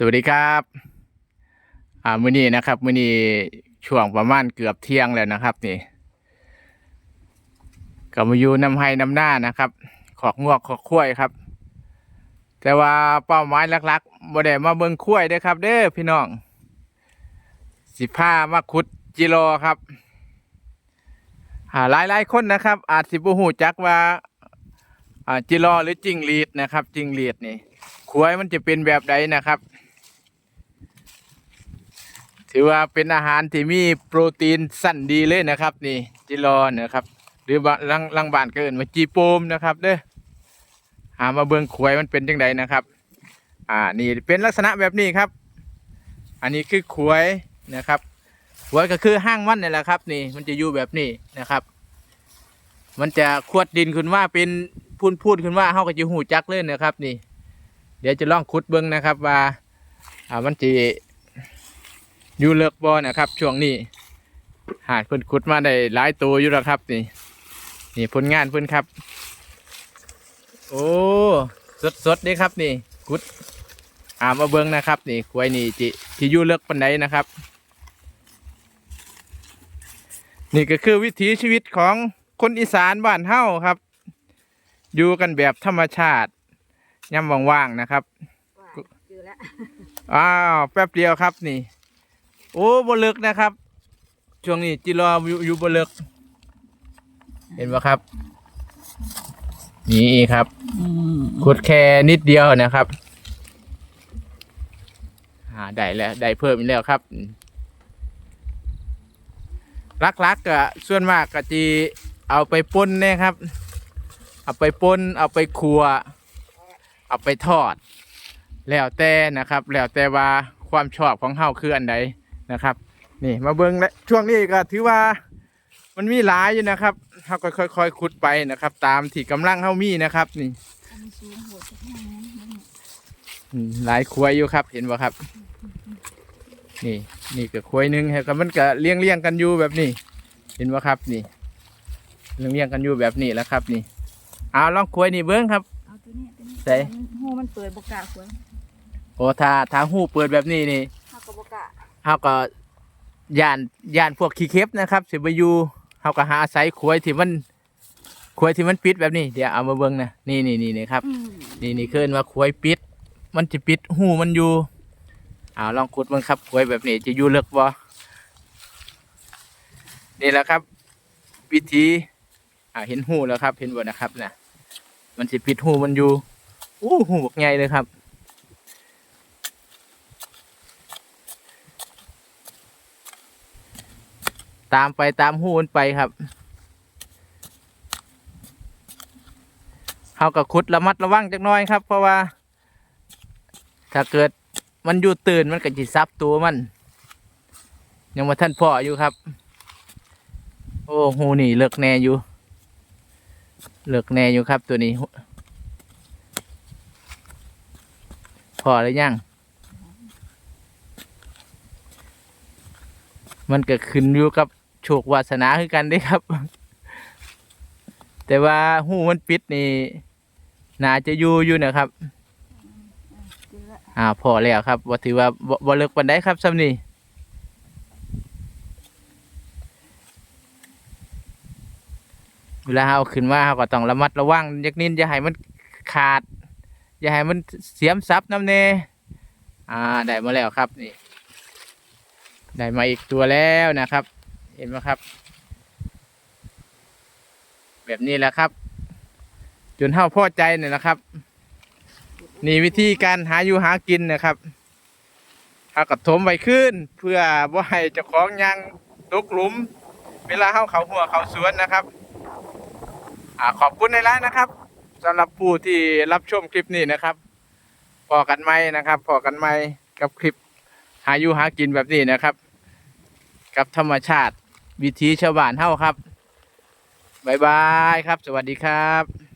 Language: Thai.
สวัสดีครับอ่ามื้อนี้นะครับมื้อนี้ช่วงประมาณเกือบเที่ยงแล้วนะครับ นี่ก็มาอยู่น้ำไห้น้ำหน้านะครับขอกงวกขอกข้วยครับ แต่ว่าเป้าหมายหลักๆบ่ได้มาเบิ่งข้วยเด้ครับ เด้อพี่น้อง สิพามาขุดจิโรครับหาหลายคนนะครับ อาจสิบ่ฮู้จักว่าอ่าจิโรหรือจิงหรีดนะครับ จิงหรีดนี่ขวยมันจะเป็นแบบใดนะครับ ถือว่าเป็นอาหารที่มีโปรตีนสั้นดีเลยนะครับ นี่จิโรนะครับ หรือบางลังบานเกินมาจีโปมนะครับ เด้อหามาเบิ่งขวยมันเป็นจังใดนะครับ อ่านี่เป็นลักษณะแบบนี้ครับ อันนี้คือขวยนะครับขวยก็คือห้างมันนี่แหละครับ นี่มันจะอยู่แบบนี้นะครับ มันจะขวดดินขึ้นว่าเป็นพูนพูนขึ้นว่าเฮาก็จะหูจักเลยนะครับ นี่ เดี๋ยวจะลองขุดเบิ้งนะครับว่าอ่ามันจะ อยู่เลิกบ่นะครับ ช่วงนี้ หาดเพิ่นขุดมาได้หลายตัวอยู่แล้วครับ นี่ นี่ผลงานเพิ่นครับ โอ้สดสดๆเด้ครับ นี่ขุดอ่ามาเบิ้งนะครับ นี่ควายนี่จิที่อยู่เลิกปันไดนะครับ นี่ก็คือวิถีชีวิตของคนอีสานบ้านเฮาครับ อยู่กันแบบธรรมชาติย่ำว่างๆนะครับว่าเจอแล้วอ้าวแป๊บเดียวครับนี่ โอ้บลึกนะครับ ช่วงนี้จิรออยู่อยู่บลึก เห็นไหมครับ นี่ครับขุดแค่นิดเดียวนะครับอ่าได้แล้วได้เพิ่มอีกแล้วครับลักๆก็ส่วนมากก็จีเอาไปป่นนะครับ เอาไปป่นเอาไปครัว เอาไปทอด แล้วแต่นะครับ แล้วแต่ว่าความชอบของเฮาคืออันใด นะครับ นี่มาเบิ้งและช่วงนี้ก็ถือว่ามันมีหลายอยู่นะครับเฮาก็ค่อยๆขุดไปนะครับ ตามที่กำลังเฮามีนะครับ นี่อันนี้สูงหัวจะแห้งนะอืมหลายควยอยู่ครับ เห็นบ่ครับ นี่นี่ก็ควยหนึงครับมันก็เลี้ยงเลี้ยงๆกันอยู่แบบนี้ เห็นบ่ครับ นี่เลี้ยงเลี้ยงๆกันอยู่แบบนี้แหล้วครับ นี่เอาลองควยนี่เบิ้งครับเอาตัวนี้ตัวนี้ใส่หูมันเปิดบกกาสวยโอ้ถ้าถ้าหูเปิดแบบนี้นี่ เฮาก็ย่านย่านพวกขี้เข็บนะครับสิไปอยู่เฮาก็หาอาศัยขวยที่มันขวยที่มันปิดแบบนี้เดี๋ยวเอามาเบิ่งนะนี่นี่นี่นี่ครับอืมนี่นี่คือว่าขวยปิด มันจะปิดหูมันอยู่เอาลองขุดเบิ่งครับขวยแบบนี้จะอยู่เลิกบ่นี่แหละครับ วิธีอ่าเห็นหูแล้วครับ เห็นบ่นะครับนะมันจะปิดหูมันอยู่อู้หูบักใหญ่เลยครับ ตามไปตามหูมันไปครับเขาก็ขุดระมัดระวังจักน้อยครับ เพราะว่า ถ้าเกิดมันอยู่ตื่นมันก็จิซับตัวมัน ยังมาท่านพ่ออยู่ครับ โอ้หูนี่เลิกแน่อยู่ เลิกแน่อยู่ครับตัวนี้พอหรือยัง มันก็ขึ้นอยู่กับ โชควาสนาคือกันเด้ครับ แต่ว่าหูมันปิดนี่น่าจะอยู่อยู่นะครับ อ่าพอแล้วครับว่าถือว่าบ่เลิกปันได้ครับซ้ำนี่เวลาเอาขึ้นมาเราก็ต้องระมัดระวังยักนิดอย่าให้มันขาด อย่าให้มันเสียมซับน้ำเนอ่าได้มาแล้วครับนี่ได้มาอีกตัวแล้วนะครับ เห็นไหมครับ แบบนี้แหละครับ จนเท่าพอใจเนี่ยนะครับ นี่วิธีการหาอยู่หากินนะครับเอากระถมไว้ขึ้น เพื่อว่าให้เจ้าของยังตกหลุม เวลาเข้าเขาหัวเขาสวนนะครับอขอบคุณในร้านนะครับสำหรับผู้ที่รับชมคลิปนี้นะครับพอกันไหมนะครับพอกันไหมกับคลิปหาอยู่หากินแบบนี้นะครับ กับธรรมชาติ วิถีชาวบ้านเฮาครับบายบายครับ สวัสดีครับ